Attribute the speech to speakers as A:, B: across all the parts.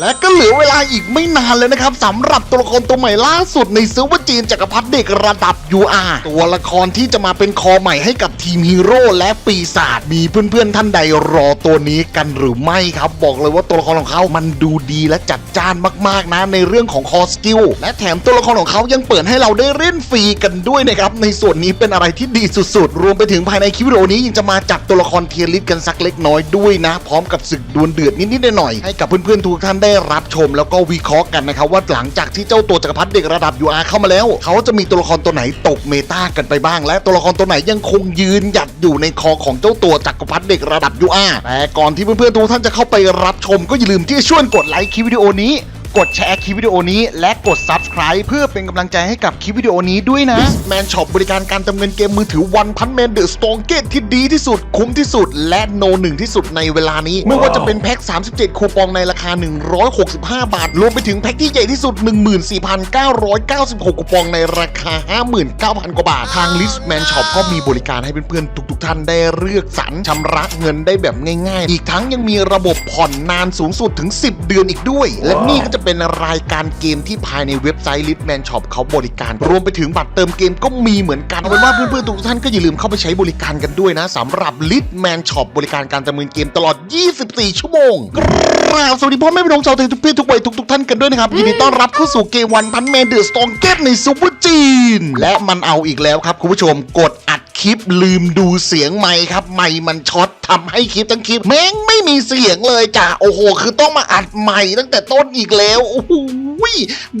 A: และก็เหลือเวลาอีกไม่นานเลยนะครับสำหรับตัวละครตัวใหม่ล่าสุดในซิลเวอร์จีนจักรพรรดิเด็กระดับ UR ตัวละครที่จะมาเป็นคอใหม่ให้กับทีมฮีโร่และปีศาจมีเพื่อนๆท่านใดรอตัวนี้กันหรือไม่ครับ บอกเลยว่าตัวละครของเขามันดูดีและจัดจ้านมากๆนะในเรื่องของคอสกิลและแถมตัวละครของเขายังเปิดให้เราได้เล่นฟรีกันด้วยนะครับในส่วนนี้เป็นอะไรที่ดีสุดๆ รวมไปถึงภายในคลิปวิดีโอนี้ยังจะมาจัดตัวละครเทียร์ลิสต์กันสักเล็กน้อยด้วยนะ พร้อมกับศึกดวลเดือดนิดๆหน่อยๆให้กับเพื่อนๆทุกท่านได้รับชมแล้วก็วิเคราะห์กันนะครับว่าหลังจากที่เจ้าตัวจักรพรรดิเด็กระดับ UR เข้ามาแล้ว เขาจะมีตัวละครตัวไหนตกเมตากันไปบ้าง และตัวละครตัวไหนยังคงยืนหยัดอยู่ในคอของเจ้าตัวจักรพรรดิเด็กระดับ UR แต่ก่อนที่เพื่อนๆทุกท่านจะเข้าไปรับชมก็อย่าลืมที่จะช่วยกดไลค์คลิปวิดีโอนี้ กดแชร์คลิปวิดีโอนี้ และกด Subscribe เพื่อเป็นกำลังใจให้กับคลิปวิดีโอนี้ด้วยนะ แมนช็อปบริการการเติมเงินเกมมือถือวันพันแมนเดอะสตองเกตที่ดีที่สุด คุ้มที่สุด และโนหนึ่งที่สุดในเวลานี้ ไม่ว่าจะเป็นแพ็ค 37 คูปองในราคา 165 บาท รวมไปถึงแพ็คที่ใหญ่ที่สุด 14,996 คูปองในราคา 59,000 กว่าบาท ทางลิสแมนช็อปก็มีบริการให้เพื่อนๆทุกๆท่านได้เลือกสรรชำระเงินได้แบบง่ายๆ อีกทั้งยังมีระบบผ่อนนานสูงสุดถึง 10 เดือนอีกด้วย และนี่ก็จะเป็นรายการเกมที่ภายในเว็บไซต์ Litman Shop เขาบริการ รวมไปถึงบัตรเติมเกมก็มีเหมือนกันเอาเป็นว่าเพื่อนๆทุกท่านก็อย่าลืมเข้าไปใช้บริการกันด้วยนะสำหรับ Litman Shop บริการการเติมเงินเกมตลอด 24 ชั่วโมงกราบสวัสดีพ่อแม่พี่น้องชาวไทยทุกเพศทุกวัยทุกๆท่านกันด้วยนะครับ ยินดีต้อนรับเข้าสู่เกมวันพันแมนเดอะสตองเกตในซูเปอร์จีน และมันเอาอีกแล้วครับคุณผู้ชมกดอัด คลิปลืมดูเสียงไมค์ครับไมค์มันช็อตทำให้คลิปทั้งคลิปแม่งไม่มีเสียงเลยจ้ะโอ้โห คือต้องมาอัดใหม่ตั้งแต่ต้นอีกแล้วโอ้โห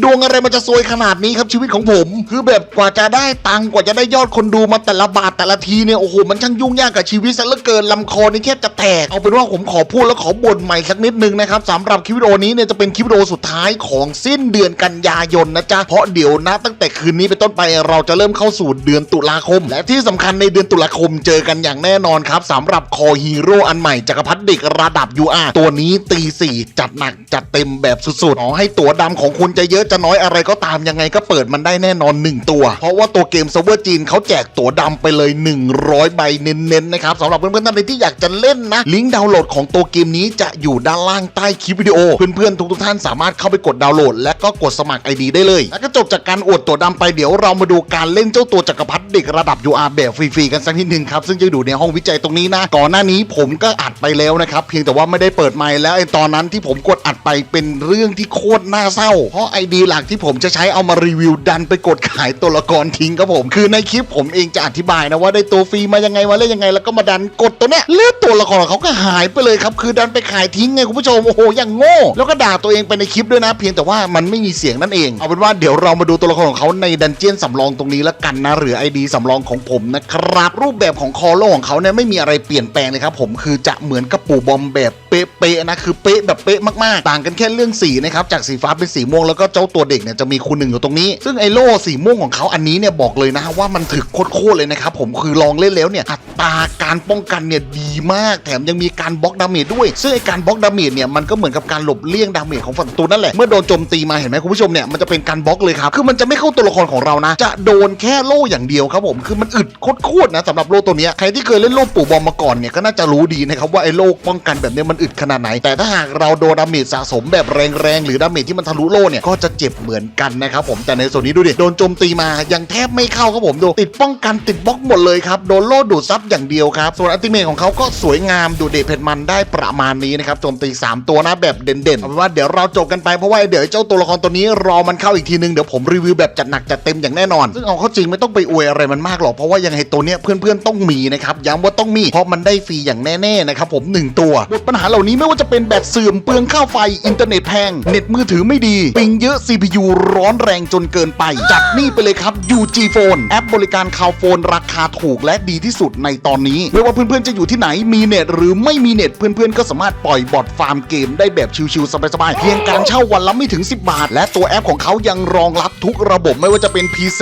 A: ดวงอะไรมันจะซวยขนาดนี้ครับชีวิตของผม คือแบบกว่าจะได้ตังกว่าจะได้ยอดคนดูมาแต่ละบาทแต่ละทีเนี่ยโอ้โหมันช่างยุ่งยากกับชีวิตซะเหลือเกินลำคอนี่แทบจะแตกเอาเป็นว่าผมขอพูดแล้วขอบ่นใหม่สักนิดนึงนะครับสำหรับคลิปวิดีโอนี้เนี่ยจะเป็นคลิปวิดีโอสุดท้ายของสิ้นเดือนกันยายนนะจ๊ะเพราะเดี๋ยวนะตั้งแต่คืนนี้เป็นต้นไปเราจะเริ่มเข้าสู่เดือนตุลาคม และที่สำคัญในเดือนตุลาคมเจอกันอย่างแน่นอนครับสำหรับคอฮีโร่อันใหม่จักรพรรดิเด็กระดับ UR ตัวนี้ตีสี่จัดหนักจัดเต็มแบบสุดๆอ๋อให้ตัวดำของคุณจะเยอะจะน้อยอะไรก็ตามยังไงก็เปิดมันได้แน่นอน 1 ตัว เพราะว่าตัวเกมเซิร์ฟเวอร์จีนเขาแจกตัวดำไปเลย 100 ใบเน้นๆนะครับสำหรับเพื่อนๆท่านใดที่อยากจะเล่นนะ ลิงก์ดาวน์โหลดของตัวเกมนี้จะอยู่ด้านล่างใต้คลิปวิดีโอ เพื่อนๆทุกๆท่านสามารถเข้าไปกดดาวน์โหลด และก็กดสมัคร ID ได้เลย แล้วก็จบจากการอวดตัวดำไปเดี๋ยวเรามาดูการเล่นเจ้าตัวจักรพรรดิเด็กระดับ UR แบบฟรีๆกันสักนิดนึงครับซึ่งจะอยู่ในห้องวิจัยตรงนี้นะก่อนหน้านี้ผมก็อัดไปแล้วนะครับเพียงแต่ว่าไม่ได้เปิดไมค์แล้วไอ้ตอนนั้นที่ผมกดอัดไปเป็นเรื่องที่โคตรน่าเศร้า เพราะไอดีหลักที่ผมจะใช้เอามารีวิวดันไปกดขายตัวละครทิ้งครับผม คือในคลิปผมเองจะอธิบายนะว่าได้ตัวฟรีมายังไงมาเล่นยังไง แล้วก็มาดันกดตัวเนี้ยเลือดตัวละครของเขาก็หายไปเลยครับคือดันไปขายทิ้งไงคุณผู้ชมโอ้โหอย่างโง่แล้วก็ด่าตัวเองไปในคลิปด้วยนะ เพียงแต่ว่ามันไม่มีเสียงนั่นเองเอาเป็นว่าเดี๋ยวเรามาดูตัวละครของเขาในดันเจียนสำรองตรงนี้แล้วกันนะหรือไอดีสำรองของผมนะครับรูปแบบของคอโลของเขาเนี่ยไม่มีอะไรเปลี่ยนแปลงเลยครับผมคือจะเหมือนกระปูบอมแบบเป๊ะๆนะคือเป๊ะแบบเป๊ะมากๆ ต่างกันแค่เรื่องสีนะครับจากสีฟ้าเป็นสีม่วงแล้วก็เจ้าตัวเด็กเนี่ยจะมีคูณหนึ่งอยู่ตรงนี้ ซึ่งไอโล่สีม่วงของเขาอันนี้เนี่ยบอกเลยนะว่ามันถึกโคตรเลยนะครับผมคือลองเล่นแล้วเนี่ยอัตราการป้องกันเนี่ยดีมาก แถมยังมีการบล็อกดาเมจด้วย ซึ่งไอการบล็อกดาเมจเนี่ยมันก็เหมือนกับการหลบเลี่ยงดาเมจของฝั่งศัตรูนั่นแหละเมื่อโดนโจมตีมาเห็นไหมคุณผู้ชมเนี่ยมันจะเป็นการบล็อกเลยครับคือมันจะไม่เข้าตัวละครของเรานะ จะโดนแค่โล่อย่างเดียวครับผมคือมันอึดโคตรๆนะสำหรับโล่ตัวนี้ใครที่เคยเล่นโล่ปู่บอมมาก่อนเนี่ยก็น่าจะรู้ดีนะครับว่าไอ้โล่ป้องกันแบบนี้มันอึดขนาดไหน แต่ถ้าหากเราโดนดาเมจสะสมแบบแรงๆหรือดาเมจที่มันทะลุโล่เนี่ยก็จะเจ็บเหมือนกันนะครับผมแต่ในส่วนนี้ดูดิโดนโจมตีมายังแทบไม่เข้าครับผมดูติดป้องกันติดบล็อกหมดเลยครับโดนโล่ดูดซับอย่างเดียวครับส่วนอัติเมทของเขาก็สวยงามดูเด็ดเผ็ดมันได้ประมาณนี้นะครับโจมตี 3 ตัวนะแบบเด่นๆเอาเป็นว่าเดี๋ยวเราจบกันไปเพราะว่าเดี๋ยวเจ้าตัวละครตัวนี้รอมันเข้าอีกทีนึงเดี๋ยวผมรีวิวแบบจัดหนักจัดเต็มอย่างแน่นอน ซึ่งเอาเข้าจริงไม่ต้องไปอวยอะไรมันมากหรอกเพราะว่ายังไงตัวเนี้ยเพื่อนๆต้องมีนะครับย้ำว่าต้องมีเพราะมันได้ฟรีอย่างแน่ๆนะครับผมหนึ่งตัวบทปัญหาเหล่านี้ไม่ว่าจะเป็นแบตเสื่อมเปลืองค่าไฟอินเทอร์เน็ตแพงเน็ตมือถือไม่ดีปิงเยอะ CPU ร้อนแรงจนเกินไป จัดนี่ไปเลยครับ UG Phone แอปบริการคาวโฟนราคาถูกและดีที่สุดในตอนนี้ ไม่ว่าเพื่อนๆจะอยู่ที่ไหนมีเน็ตหรือไม่มีเน็ตเพื่อนๆก็สามารถปล่อยบอทฟาร์มเกมได้แบบชิวๆสบายๆเพียงการเช่าวันละไม่ถึง 10 บาท และตัวแอปของเขายังรองรับทุกระบบไม่ว่าจะเป็น PC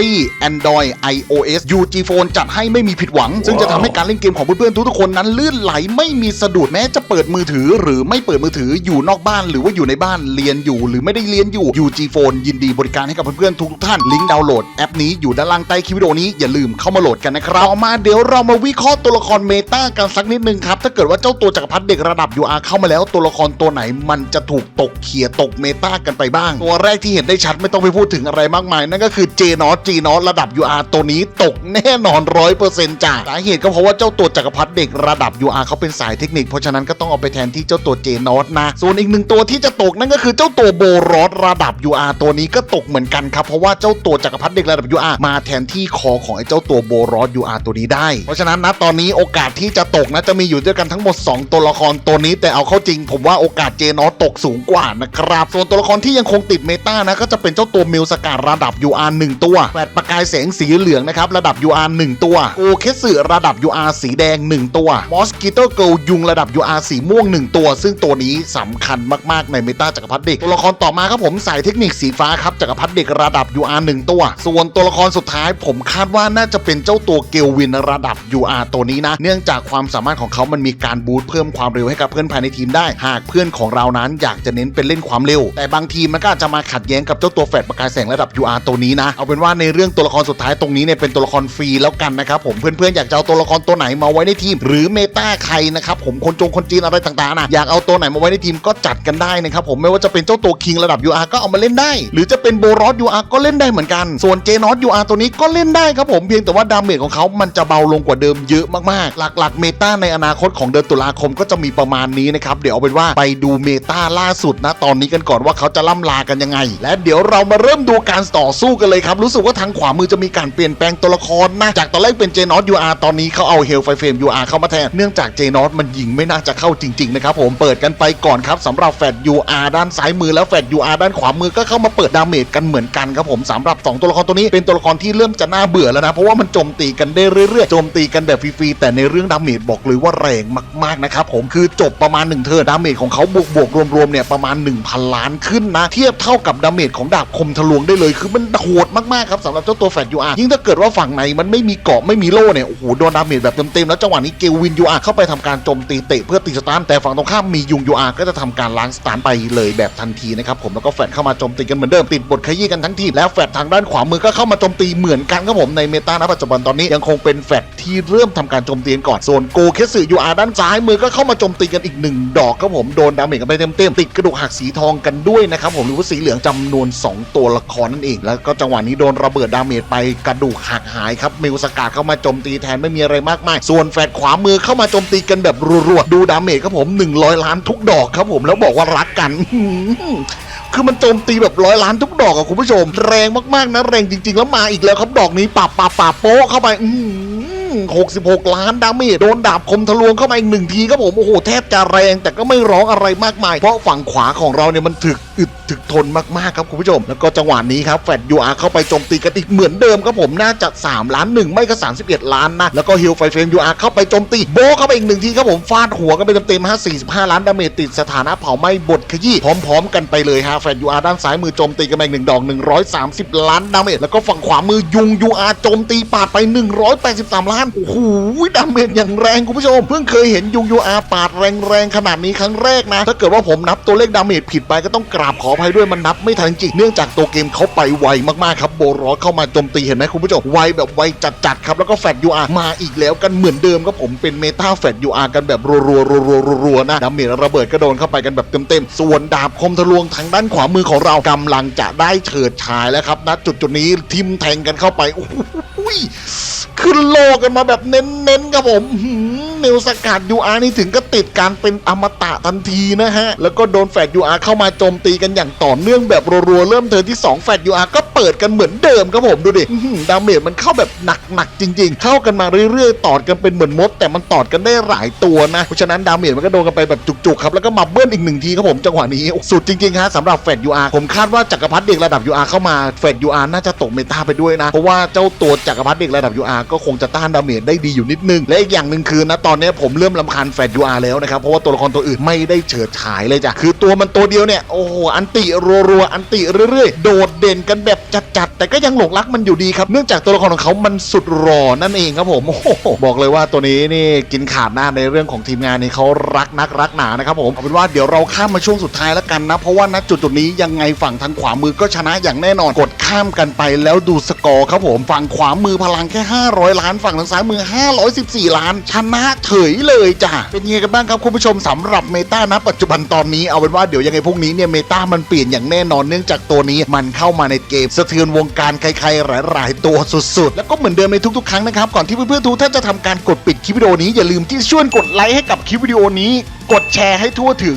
A: Android iOS UG Phone จัดให้ไม่มีผิดหวัง ซึ่งจะทำให้การเล่นเกมของเพื่อนๆทุกๆคนนั้นลื่นไหลไม่มีสะดุดแม้จะเปิดมือถือ หรือไม่เปิดมือถืออยู่นอกบ้าน หรือว่าอยู่ในบ้านเรียนอยู่ หรือไม่ได้เรียนอยู่ UG Phone ยินดีบริการให้กับเพื่อนๆทุกๆท่านลิงก์ดาวน์โหลดแอปนี้อยู่ด้านล่างใต้คลิปวิดีโอนี้อย่าลืมเข้ามาโหลดกันนะครับต่อมาเดี๋ยวเรามาวิเคราะห์ตัวละครเมตากันสักนิดนึงครับถ้าเกิดว่าเจ้าตัวจักรพรรดิเด็กระดับ UR เข้ามาแล้วตัวละครตัวไหนมันจะถูกตกเขี่ยตกเมตากันไปบ้าง ตัวแรกที่เห็นได้ชัดไม่ต้องไปพูดถึงอะไรมากมาย นั่นก็คือเจนอตจีนอตระดับ UR ตัวนี้ตกแน่นอนร้อยเปอร์เซ็นต์จ้ะสาเหตุก็เพราะว่าเจ้าตัวจักรพรรดิเด็กระดับ UR เขาเป็นสายเทคนิค เพราะฉะนั้นก็ต้องเอาไปแทนที่เจ้าตัวเจนอตนะ ส่วนอีกหนึ่งตัวที่จะตกนั่นก็คือเจ้าตัวโบรอสระดับ UR ตัวนี้ก็ตกเหมือนกันครับเพราะว่าเจ้าตัวจักรพรรดิเด็กระดับ UR มาแทนที่คอของไอ้เจ้าตัวโบรอส UR ตัวนี้ได้ เพราะฉะนั้นนะตอนนี้โอกาสที่จะตกนะจะมีอยู่ด้วยกันทั้งหมด 2 ตัวละครตัวนี้ แต่เอาเข้าจริง ผมว่าโอกาสเจนอตตกสูงกว่านะครับส่วนตัวละครที่ยังคงติดเมตานะก็จะเป็นเจ้าตัวมิลสการระดับ UR 1 ตัวแปดประกายแสงสีเหลืองนะครับระดับ UR 1ตัวโกเคสึระดับ UR สีแดง 1 ตัว มอสกิโตเกิลยุงระดับ UR สีม่วง 1 ตัว ซึ่งตัวนี้สำคัญมากๆในเมตาจักรพรรดิเด็กตัวละครต่อมาครับผมสายเทคนิคสีฟ้าครับจักรพรรดิเด็กระดับ UR 1 ตัว ส่วนตัวละครสุดท้าย ผมคาดว่าน่าจะเป็นเจ้าตัวเกลวินระดับ UR ตัวนี้นะ เนื่องจากความสามารถของเขามันมีการบูตเพิ่มความเร็วให้กับเพื่อนภายในทีมได้ หากเพื่อนของเรานั้นอยากจะเน้นเป็นเล่นความเร็ว แต่บางทีมันก็อาจจะมาขัดแย้งกับเจ้าตัวแฟดประกายแสงระดับ UR ตัวนี้นะ เอาเป็นว่าในเรื่องตัวละครสุดท้ายตรงนี้เนี่ยเป็นตัวละครฟรีแล้วกันนะครับผมเพื่อนๆอยากจะเอาตัวละครตัวไหนมาไว้ในทีม หรือเมตาใครนะครับผมคนจงคนจีนอะไรต่างๆนะอยากเอาตัวไหนมาไว้ในทีมก็จัดกันได้นะครับผมไม่ว่าจะเป็นเจ้าตัวคิงระดับ UR ก็เอามาเล่นได้ หรือจะเป็นโบรอส UR ก็เล่นได้เหมือนกัน ส่วนเจนอต UR ตัวนี้ก็เล่นได้ครับผมเพียงแต่ว่าดาเมจของเขามันจะเบาลงกว่าเดิมเยอะมากๆ หลักๆ เมตาในอนาคตของเดือนตุลาคมก็จะมีประมาณนี้นะครับเดี๋ยวเอาเป็นว่าไปดูเมตาล่าสุดนะตอนนี้กันก่อนว่าเขาจะล่ำลากันยังไง และเดี๋ยวเรามาเริ่มดูการต่อสู้กันเลยครับรู้สึกว่าทางขวามือจะมีการเปลี่ยนแปลงตัวละครนะจากตอนแรกเป็นเจนอต UR ตอนนี้เขาเอาเฮลไฟเฟรม UR เข้ามาแทน เนื่องจากเจนอตมันยิงไม่น่าจะเข้าจริงๆนะครับผมเปิดกันไปก่อนครับสำหรับแฟด UR ด้านซ้ายมือแล้วแฟด UR ด้านขวามือก็เข้ามาเปิดดาเมจกันเหมือนกันครับผมสำหรับสองตัวละครตัวนี้เป็นตัวละครที่เริ่มจะน่าเบื่อแล้วนะเพราะว่ามันโจมตีกันได้เรื่อยๆโจมตีกันแบบฟรีๆแต่ในเรื่องดาเมจบอกเลยว่าแรงมากๆนะครับผมคือจบประมาณ1เทอร์ดาเมจของเขาบวกบวกรวมๆเนี่ยประมาณ 1,000 ล้านขึ้นนะ เทียบเท่ากับดาเมจของดาบคมทะลวงได้เลย คือมันโหดมากๆครับสำหรับเจ้าตัวแฟดยูอายิ่งถ้าเกิดว่าฝั่งไหนมันไม่มีเกาะไม่มีโล่เนี่ยโอ้โหโดนดาเมจแบบเต็มๆแล้วจังหวะนี้เกลวินยูอาร์เข้าไปทำการโจมตีเตะเพื่อตีสตาร์แต่ฝั่งตรงข้ามมียุงยูอาร์ก็จะทำการล้างสตาร์ไปเลยแบบทันทีนะครับผมแล้วก็แฟดเข้ามาโจมตีกันเหมือนเดิมติดบทขยี้กันทั้งทีแล้วแฟดทางด้านขวามือก็เข้ามาโจมตีเหมือนกันครับผมในเมตาณปัจจุบันตอนนี้ยังคงเป็นแฟดที่เริ่มทำการโจมตีก่อนส่วนโกเคสึยูอาร์ด้านซ้ายมือก็เข้ามาโจมตีกันอีกหนึ่งดอกครับผมโดนดาเมจกันไปเต็มๆติดกระดูกหักสีทองกันด้วยนะครับผมหรือว่าสีเหลืองจำนวน 2 ตัวละครนั่นเอง แล้วก็จังหวะนี้โดนระเบิดดาเมจไปกระดูกหักหายครับมิวสกาเข้ามาโจมตีแทนไม่มีอะไรมากมาย ส่วนแฟดขวามือเข้ามาโจมตีกันแบบรัวๆ ดูดาเมจครับผม 100 ล้านทุกดอกครับผมแล้วบอกว่ารักกันคือมันโจมตีแบบร้อยล้านทุกดอกอะคุณผู้ชม แรงมากๆนะแรงจริง ๆ แล้วมาอีกแล้วครับดอกนี้ปับปับปับโป๊ะเข้าไป อื 66 ล้านดาเมจโดนดาบคมทะลวงเข้ามาอีกหนึ่งทีครับผมโอ้โหแทบจะแรงแต่ก็ไม่ร้องอะไรมากมาย เพราะฝั่งขวาของเราเนี่ยมันถึกอึดถึกทนมากๆครับคุณผู้ชม แล้วก็จังหวะนี้ครับแฟดยูอาร์เข้าไปโจมตีกันอีกเหมือนเดิมครับผมน่าจะ 3 ล้านหนึ่งไม่ก็ 31 ล้านนะแล้วก็ฮิลไฟเฟรมยูอาร์เข้าไปโจมตีโบเข้าไปอีกหนึ่งทีครับผมฟาดหัวกันไปเต็มๆฮะ45 ล้านดาเมจติดสถานะเผาไหม้บทขยี้พร้อม ๆ กันไปเลยฮะแฟดยูอาร์ด้านซ้ายมือโจมตีกันไปอีกหนึ่งดอก 130 ล้านดาเมจแล้วก็ฝั่งขวามือยุงยูอาร์โจมตีปาดไป 183ล้านโอ้โหดาเมจอย่างแรงคุณผู้ชม เพิ่งเคยเห็นยุงยูอาร์ปาดแรงๆขนาดนี้ครั้งแรกนะ ถ้าเกิดว่าผมนับตัวเลขดาเมจผิดไปก็ต้องกราบขออภัยด้วยมันนับไม่ทันจริงเนื่องจากตัวเกมเขาไปไวมากๆครับโบรอสเข้ามาโจมตีเห็นไหมคุณผู้ชมไวแบบไวจัดๆครับแล้วก็แฟดยูอาร์มาอีกแล้วกันเหมือนเดิมครับผมเป็นเมตาแฟดยูอาร์กันแบบรัวๆรัวๆๆนะดาเมจระเบิดก็โดนเข้าไปกันแบบเต็มๆส่วนดาบคมทะลวงทางด้านขวามือของเรากำลังจะได้เฉิดฉายแล้วครับณจุดจุดๆนี้ทิมแทงกันเข้าไปโอ้ ขึ้นโลกันมาแบบเน้นๆครับผมหืม เนวสกัดยูอาร์นี่ถึงก็ติดการเป็นอมตะทันทีนะฮะ แล้วก็โดนแฟดยูอาร์เข้ามาโจมตีกันอย่างต่อเนื่องแบบรัวๆ เริ่มเทิร์นที่ 2 แฟดยูอาร์ก็เปิดกันเหมือนเดิมครับผมดูดิดาเมจมันเข้าแบบหนักๆจริง ๆ เข้ากันมาเรื่อยๆ ตอดกันเป็นเหมือนมด แต่มันตอดกันได้หลายตัวนะเพราะฉะนั้นดาเมจมันก็โดนกันไปแบบจุกๆครับแล้วก็มาเบิ้ลอีกหนึ่งทีครับผมจังหวะนี้สุดจริงๆฮะสำหรับแฟดยูอาร์ผมคาดว่าจักรพรรดิเด็กระดับ UR เข้ามาแฟด UR น่าจะตกเมตาไปด้วยนะเพราะว่าเจ้าตัวจักรพรรดิเด็กระดับ UR ก็คงจะต้านดาเมจได้ดีอยู่นิดนึงและอีกอย่างหนึ่งคือนะตอนอนนี้ผมเริ่มลำคาญแฟดยูอาร์แล้วนะครับ เพราะว่าตัวละครตัวอื่นไม่ได้เฉิดฉายเลยจ้ะ คือตัวมันตัวเดียวเนี่ย โอ้โห อันติรัวๆ อันติเรื่อยๆ โดดเด่นกันแบบจัดๆ แต่ก็ยังหลงรักมันอยู่ดีครับ เนื่องจากตัวละครของเขามันสุดหล่อนั่นเองครับผมโอ้โหบอกเลยว่าตัวนี้นี่กินขาดหน้าในเรื่องของทีมงานนี่เขารักนักรักหนานะครับผมเอาเป็นว่าเดี๋ยวเราข้ามมาช่วงสุดท้ายแล้วกันนะ เพราะว่าณจุดจุดนี้ยังไงฝั่งทางขวามือก็ชนะอย่างแน่นอน กดข้ามกันไปแล้วดูสกอร์ครับผม ฝั่งขวามือพลังแค่ 500 ล้าน ฝั่งทางซ้ายมือ 514 ล้าน ชนะเฉยเลยจ้ะเป็นยังไงกันบ้างครับคุณผู้ชมสำหรับเมตานะปัจจุบันตอนนี้เอาเป็นว่าเดี๋ยวยังไงพรุ่งนี้เนี่ยเมตามันเปลี่ยนอย่างแน่นอนเนื่องจากตัวนี้มันเข้ามาในเกมสะเทือนวงการใครๆหลาย ๆ ตัวสุดๆ แล้วก็เหมือนเดิมในทุกๆ ครั้งนะครับก่อนที่เพื่อนๆทุกท่านจะทำการกดปิดคลิปวิดีโอนี้อย่าลืมที่ช่วยกดไลค์ให้กับคลิปวิดีโอนี้ กดแชร์ให้ทั่วถึง